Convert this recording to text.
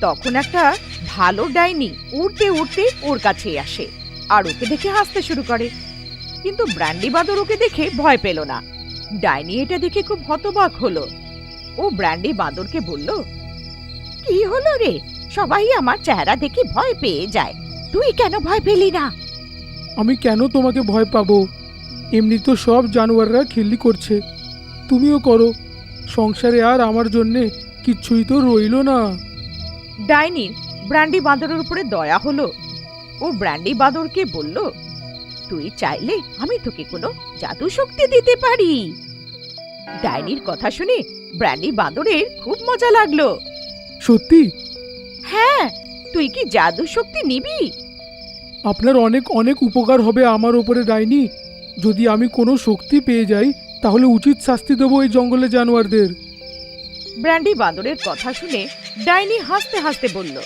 তখন একটা ভালো ডাইনি উড়তে উড়তে ওর কাছে আসে আর ওকে দেখে হাসতে শুরু করে। কিন্তু ব্র্যান্ডি বাঁদর ওকে দেখে ভয় পেল না। ডাইনি এটা দেখে খুব হতবাক হলো। ও ব্র্যান্ডি বাঁদরকে বলল, কি হলো রে? সবাই আমার চেহারা দেখে ভয় পেয়ে যায়। তুই কেন ভয় পেলি না? আমি কেন তোমাকে ভয় পাবো? এমনি তো সব জানোয়াররা খিল্লি করছে। তুমিও করো। সংসারে আর আমার জন্যে কিচ্ছুই তো রইল না। ডাইনির ব্র্যান্ডি বাঁদরের উপরে দয়া হলো। ও ব্র্যান্ডি বাঁদরকে বলল তুই চাইলে আমি তোকে কোনো জাদু শক্তি দিতে পারি। ডাইনির কথা শুনে ব্র্যান্ডি বাঁদরের খুব মজা লাগল। সত্যি? হ্যাঁ তুই কি জাদু শক্তি নিবি? আপনার অনেক অনেক উপকার হবে আমার ওপরে ডাইনি। যদি আমি কোনো শক্তি পেয়ে যাই তাহলে উচিত শাস্তি দেবো এই জঙ্গলে জানোয়ারদের। ব্র্যান্ডি বাঁদরের কথা শুনে ডাইনি হাসতে হাসতে বলল